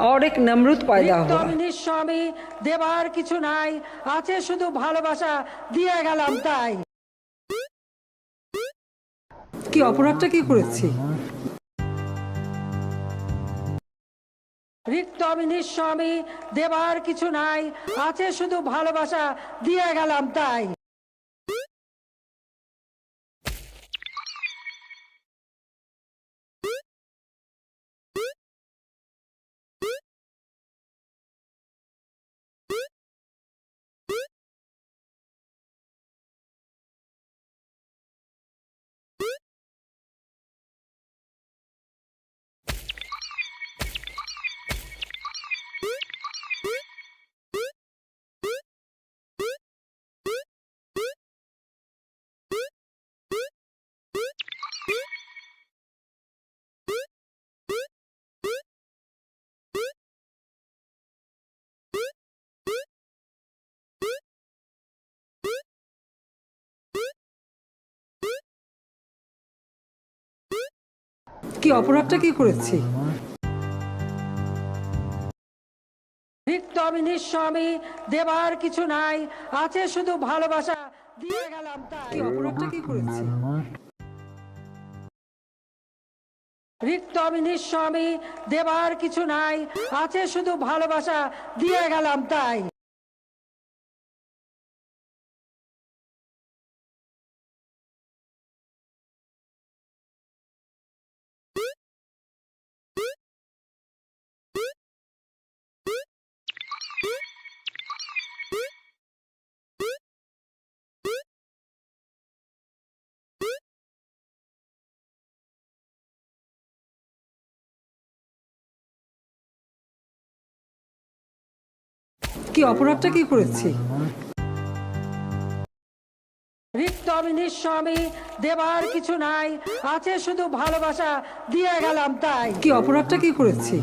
और एक नमरूद पैदा রিক্ত हुआ আমি নিঃস্বামী দেবার কিছু নাই আছে শুধু ভালোবাসা দিয়ে গেলাম তাই কি অপরাধটা কি করেছি রিক্ত আমি নিঃস্বামী দেবার কিছু নাই আছে শুধু ভালোবাসা দিয়ে গেলাম তাই কি অপরাধটা কি করেছি? আমি নিঃস্বামী দেবার কিছু নাই আছে শুধু ভালোবাসা দিয়ে গেলাম তাই। কি অপরাধটা কি করেছি? রিক্ত আমি দেবার কিছু নাই আছে শুধু ভালোবাসা দিয়ে গেলাম তাই। কি অপরাধটা কি করেছি? রিক্ত আমি নিঃস্বামী দেবার কিছু নাই আছে শুধু ভালোবাসা দিয়ে গেলাম তাই। কি অপরাধটা কি করেছি?